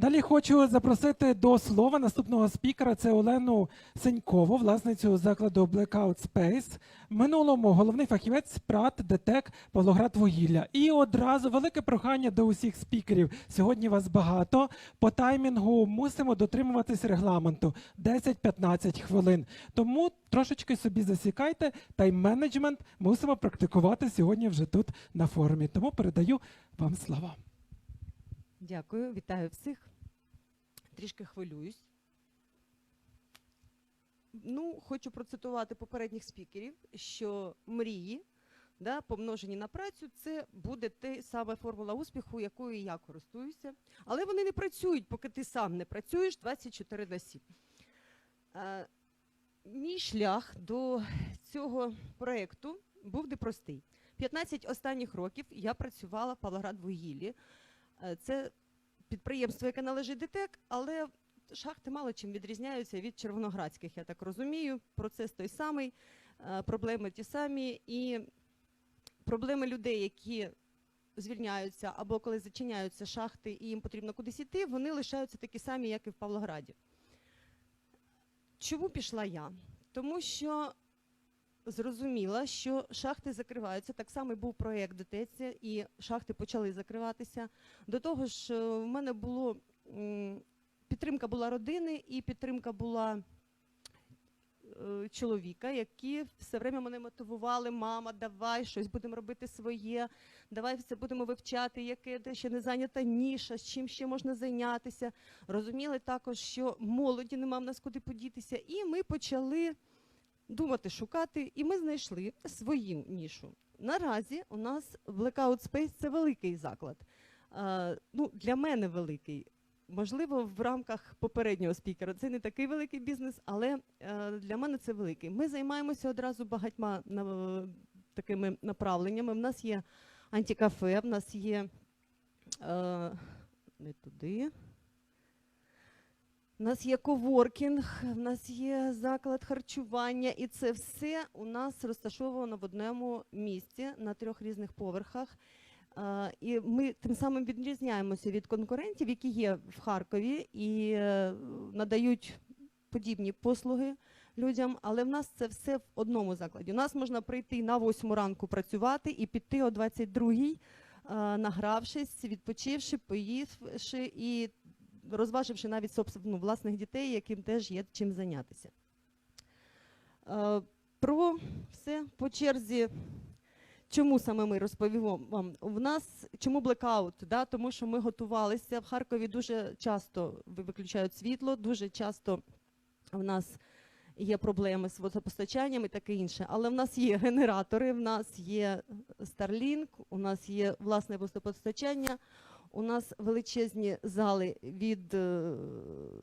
Далі хочу запросити до слова наступного спікера. Це Олену Сенькову, власницю закладу Blackout Space. Минулому головний фахівець ПРАТ, ДТЕК, Павлоград Вугілля. І одразу велике прохання до усіх спікерів. Сьогодні вас багато. По таймінгу мусимо дотримуватись регламенту 10-15 хвилин. Тому трошечки собі засікайте. Тайм-менеджмент мусимо практикувати сьогодні вже тут на форумі. Тому передаю вам слова. Дякую, вітаю всіх. Трішки хвилююсь. Ну, хочу процитувати попередніх спікерів, що мрії, да, помножені на працю, це буде те саме формула успіху, якою я користуюся. Але вони не працюють, поки ти сам не працюєш 24 на 7. Е, мій шлях до цього проєкту був непростий. 15 останніх років я працювала в Павлоград-Вугіллі. Е, Це підприємство, яке належить ДТЕК, але шахти мало чим відрізняються від червоноградських, я так розумію. Процес той самий, е, проблеми ті самі, і проблеми людей, які звільняються або коли зачиняються шахти і їм потрібно кудись іти, вони лишаються такі самі, як і в Павлограді. Чому пішла я? Тому що зрозуміла, що шахти закриваються. Так само був проєкт ДТЕЦ, і шахти почали закриватися. До того ж, е, в мене було підтримка була родини і підтримка була е, чоловіка, які все время мене мотивували: мама, давай щось будемо робити своє, давай все будемо вивчати, яке де ще не зайнята ніша, з чим ще можна зайнятися. Розуміли також, що молоді нема в нас куди подітися, і ми почали думати, шукати, і ми знайшли свою нішу. Наразі у нас Blackout Space – це великий заклад. Ну, для мене великий. Можливо, в рамках попереднього спікера це не такий великий бізнес, але е, для мене це великий. Ми займаємося одразу багатьма такими направленнями. В нас є антикафе, в нас є е, не туди. У нас є коворкінг, в нас є заклад харчування, і це все у нас розташовано в одному місці на трьох різних поверхах. І ми тим самим відрізняємося від конкурентів, які є в Харкові і е, надають подібні послуги людям, але в нас це все в одному закладі. У нас можна прийти на 8 ранку працювати і піти о 22-й, е, награвшись, відпочивши, поївши і розваживши навіть ну, власних дітей, яким теж є чим зайнятися. Е, Про все по черзі. Чому саме ми розповімо вам? В нас чому блекаут? Да? Тому що ми готувалися в Харкові дуже часто виключають світло, дуже часто в нас є проблеми з водопостачанням і таке інше. Але в нас є генератори, в нас є Starlink, у нас є власне водопостачання. У нас величезні зали від е,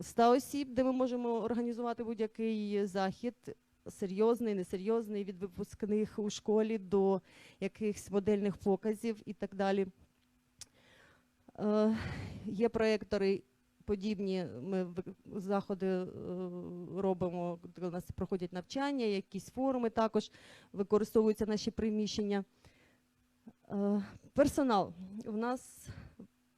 100 осіб, де ми можемо організувати будь-який захід, серйозний, несерйозний, від випускних у школі до якихось модельних показів і так далі. Е, є проєктори подібні, ми заходи е, робимо, де у нас проходять навчання, якісь форуми також використовуються наші приміщення. Е, персонал. У нас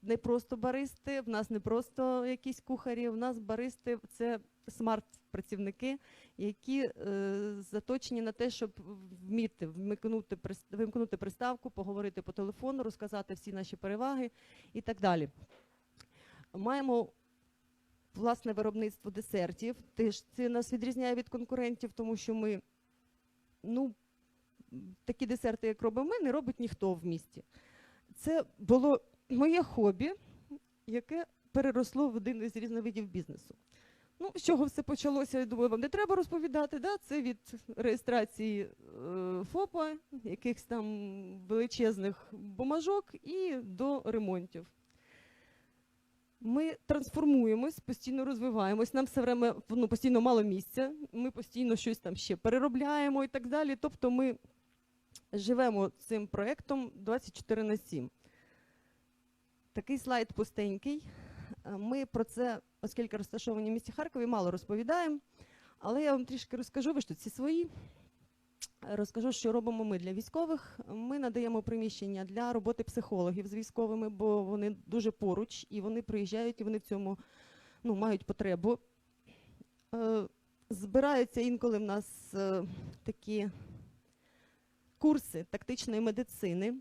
не просто баристи, в нас не просто якісь кухарі, в нас баристи це смарт-працівники, які е, заточені на те, щоб вміти вмикнути, вимкнути приставку, поговорити по телефону, розказати всі наші переваги і так далі. Маємо власне виробництво десертів. Теж це нас відрізняє від конкурентів, тому що ми ну, такі десерти, як робимо ми, не робить ніхто в місті. Це було моє хобі, яке переросло в один із різновидів бізнесу. Ну, з чого все почалося, я думаю, вам не треба розповідати. Да? Це від реєстрації е, ФОПа, якихось там величезних бумажок і до ремонтів. Ми трансформуємось, постійно розвиваємось, нам все время ну, постійно мало місця, ми постійно щось там ще переробляємо і так далі. Тобто ми живемо цим проєктом 24 на 7. Такий слайд пустенький. Е, Ми про це, оскільки розташовані в місті Харкові, мало розповідаємо. Але я вам трішки розкажу, ви ж тут всі свої. Розкажу, що робимо ми для військових. Ми надаємо приміщення для роботи психологів з військовими, бо вони дуже поруч і вони приїжджають і вони в цьому ну, мають потребу. Е, збираються інколи в нас е, такі курси тактичної медицини.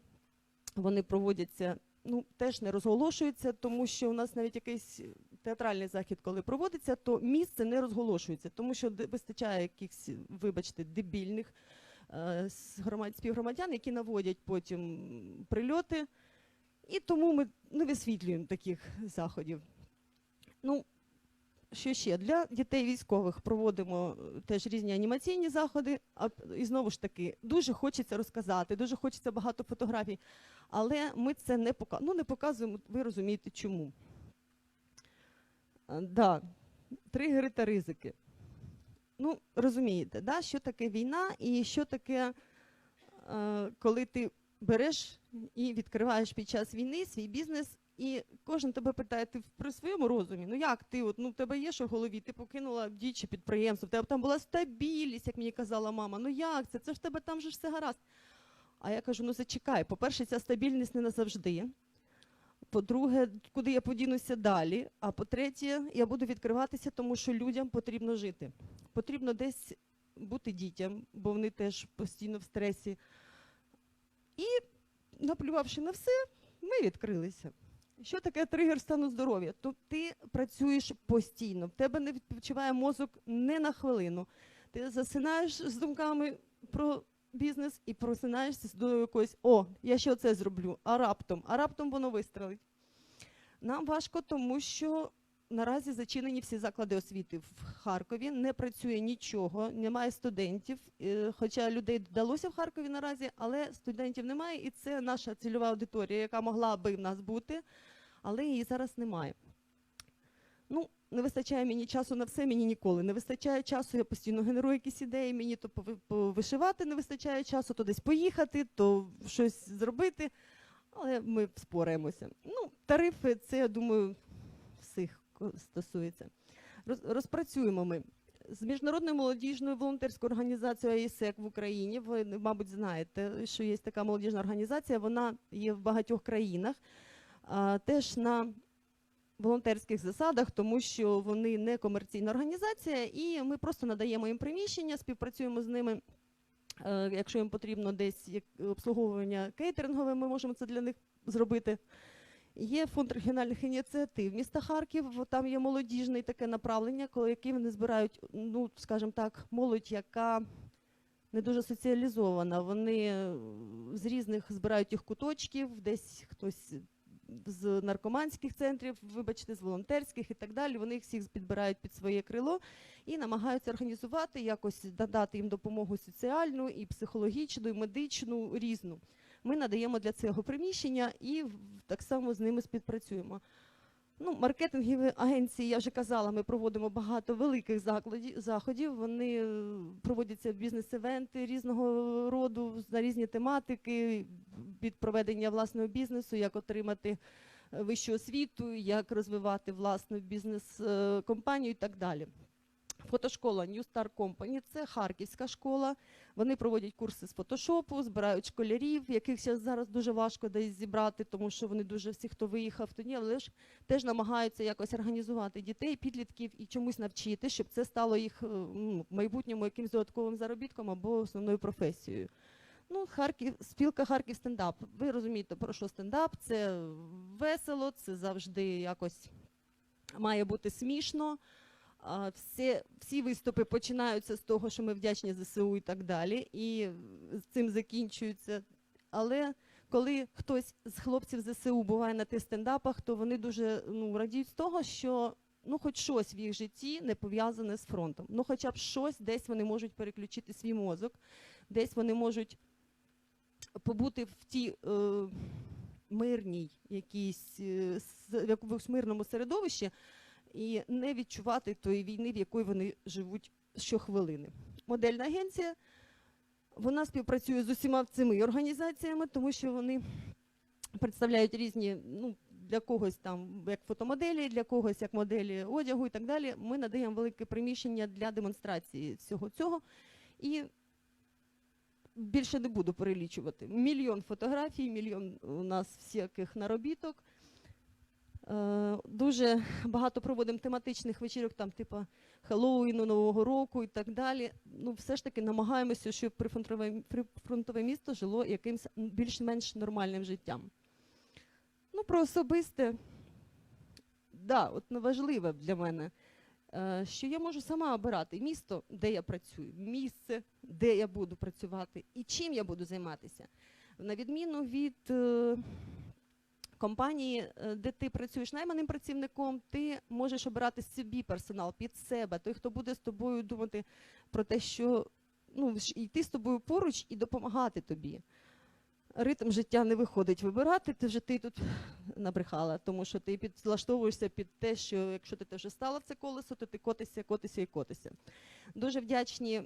Вони проводяться, ну, теж не розголошується, тому що у нас навіть якийсь театральний захід, коли проводиться, то місце не розголошується, тому що вистачає якихось, вибачте, дебільних е, громад, співгромадян, які наводять потім прильоти. І тому ми не висвітлюємо таких заходів. Ну, що ще? Для дітей військових проводимо е, теж різні анімаційні заходи. А, і знову ж таки, дуже хочеться розказати, дуже хочеться багато фотографій, але ми це не, пока... ну, не показуємо, ви розумієте чому. Да, тригери та ризики. Ну, розумієте, да, що таке війна і що таке, е, коли ти береш і відкриваєш під час війни свій бізнес, і кожен тебе питає, ти при своєму розумі, ну як ти, от, ну в тебе є що в голові, ти покинула діюче підприємство, в тебе там була стабільність, як мені казала мама. Ну як це? Це ж в тебе там же все гаразд. А я кажу: ну зачекай, по-перше, ця стабільність не назавжди. По-друге, куди я подінуся далі. А по-третє, я буду відкриватися, тому що людям потрібно жити. Потрібно десь бути дітям, бо вони теж постійно в стресі. І, наплювавши на все, ми відкрилися. Що таке тригер стану здоров'я? То ти працюєш постійно, в тебе не відпочиває мозок не на хвилину. Ти засинаєш з думками про бізнес і просинаєшся з думкою якоюсь, о, я ще це зроблю, а раптом, а раптом воно вистрелить. Нам важко, тому що наразі зачинені всі заклади освіти в Харкові, не працює нічого, немає студентів. Е, Хоча людей додалося в Харкові наразі, але студентів немає, і це наша цільова аудиторія, яка могла би в нас бути, але її зараз немає. Ну, не вистачає мені часу на все, мені ніколи. Не вистачає часу, я постійно генерую якісь ідеї, мені то повишивати не вистачає часу, то десь поїхати, то щось зробити. Але ми вспораємося. Ну, тарифи, це, я думаю, всіх стосується. Роз- Розпрацюємо ми з міжнародною молодіжною волонтерською організацією АІСЕК в Україні. Ви, мабуть, знаєте, що є така молодіжна організація. Вона є в багатьох країнах. Теж на волонтерських засадах, тому що вони не комерційна організація, і ми просто надаємо їм приміщення, співпрацюємо з ними. Е, Якщо їм потрібно десь обслуговування кейтерингове, ми можемо це для них зробити. Є фонд регіональних ініціатив міста Харків. Там є молодіжне таке направлення, коли які вони збирають, ну скажімо так, молодь, яка не дуже соціалізована. Вони е, з різних збирають їх куточків, десь хтось з наркоманських центрів, вибачте, з волонтерських і так далі. Вони їх всіх підбирають під своє крило і намагаються організувати, якось надати їм допомогу соціальну, і психологічну, і медичну, різну. Ми надаємо для цього приміщення і так само з ними співпрацюємо. Ну, маркетингові агенції, я вже казала, ми проводимо багато великих закладів, заходів. Вони е, проводяться бізнес-евенти різного роду на різні тематики від проведення власного бізнесу, як отримати е, вищу освіту, як розвивати власну бізнес-компанію і так далі. Фотошкола New Star Company – це харківська школа. Вони проводять курси з фотошопу, збирають школярів, яких зараз дуже важко десь зібрати, тому що вони дуже всі, хто виїхав, то ні, але ж теж намагаються якось організувати дітей, підлітків і чомусь навчити, щоб це стало їх е, ну, в майбутньому якимсь додатковим заробітком або основною професією. Ну, Харків, спілка Харків стендап. Ви розумієте, про що стендап? Це весело, це завжди якось має бути смішно. Всі, всі виступи починаються з того, що ми вдячні ЗСУ і так далі, і з цим закінчуються. Але коли хтось з хлопців ЗСУ буває на тих стендапах, то вони дуже ну, радіють з того, що ну, хоч щось в їх житті не пов'язане з фронтом. Ну, хоча б щось десь вони можуть переключити свій мозок, десь вони можуть побути в тій е, мирній якійсь е, в якомусь мирному середовищі і не відчувати тої війни, в якої вони живуть щохвилини. Модельна агенція вона співпрацює з усіма цими організаціями, тому що вони представляють різні, ну, для когось там як фотомоделі, для когось як моделі одягу і так далі. Ми надаємо велике приміщення для демонстрації всього цього. І більше не буду перелічувати. Мільйон фотографій, мільйон у нас всяких наробіток. Е, дуже багато проводимо тематичних вечірок, там, типу Хеллоуіну, Нового року і так далі. Ну, все ж таки намагаємося, щоб прифронтове, прифронтове місто жило якимось більш-менш нормальним життям. Ну, про особисте, да, от важливе для мене, е, що я можу сама обирати місто, де я працюю, місце, де я буду працювати і чим я буду займатися. На відміну від е, компанії, е, де ти працюєш найманим працівником, ти можеш обирати собі персонал під себе, той, хто буде з тобою думати про те, що ну, йти з тобою поруч і допомагати тобі. Ритм життя не виходить вибирати, ти вже ти тут набрехала, тому що ти підлаштовуєшся під те, що якщо ти вже стала це колесо, то ти котишся, котишся і котишся. Дуже вдячні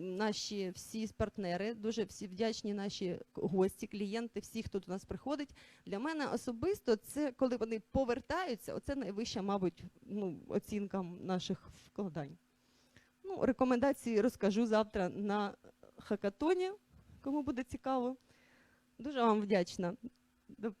наші всі партнери, дуже всі вдячні наші гості, клієнти, всі, хто до нас приходить. Для мене особисто це коли вони повертаються, оце найвища, мабуть, ну, оцінка наших вкладань. Ну, рекомендації розкажу завтра на хакатоні, кому буде цікаво. Дуже вам вдячна. До